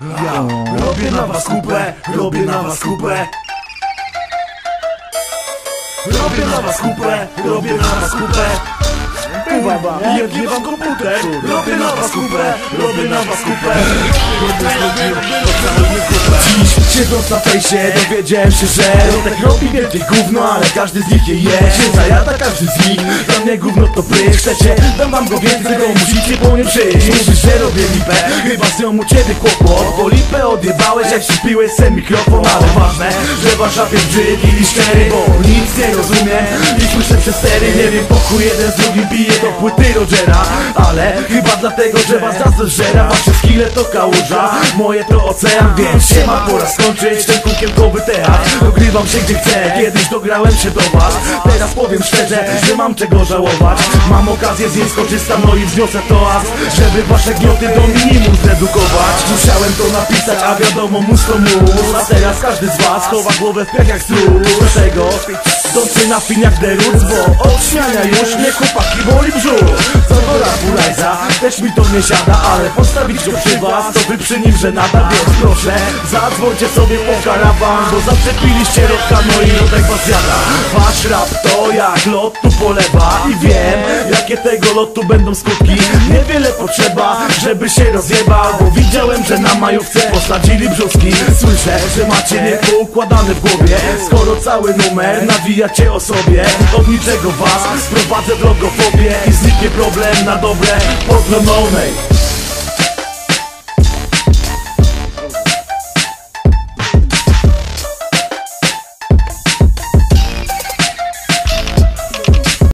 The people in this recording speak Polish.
Ja robię na was kupę, robię na was kupę. Robię na was kupę, robię na was kupę Jebnie wam komputer, robię na was kupę, robię na was kupę. Dziś siedząc na fejsie dowiedziałem się, że Rotek robi wielkie gówno, ale każdy z nich je je. Się zajada każdy z nich, dla mnie gówno to pryk. Chcecie, dam wam go więcej, tylko musicie po nie przyjść. Mówisz, że robię lipę, chyba z nią u ciebie kłopot. Bo lipę odjebałeś jak przypiłeś se mikrofon. Ale ważne, że wasz rap jest brzydki i szczery Bo nic nie rozumiem słyszę przez stery Nie wiem, pokój jeden z drugim bije do płyty Rogera. Ale chyba dlatego, że was zazdrożera Wasze skille to kałuża, moje to ocean. Więc się ma pora skończyć ten kukiełkowy teatr. Dogrywam się gdzie chcę, kiedyś dograłem się do was. Teraz powiem szczerze, że mam czego żałować. Mam okazję zjeść korzysta, no i wzniosę toast Żeby wasze gnioty do minimum zredukować. Musiałem to napisać, a wiadomo mus to mus A teraz każdy z was chowa głowę w piach jak struz Dlatego Na fin jak The bo od śmiania już mnie chłopaki boli brzuch. Co do rapu Rajza, też mi to nie siada Ale postawić go przy was, to wy przy nim że nada Więc proszę, zadzwońcie sobie po karawan Bo zaczepiliście rodka, no i rodek was jada. Wasz rap to jak lot tu polewa I wiem, jakie tego lotu będą skutki? Niewiele potrzeba, żeby się rozjebał Bo widziałem, że na majówce posadzili brzuski. Słyszę, że macie niepoukładane w głowie. Skoro cały numer nawijacie o sobie Od niczego was sprowadzę w logofobię I zniknie problem na dobre. Pozdro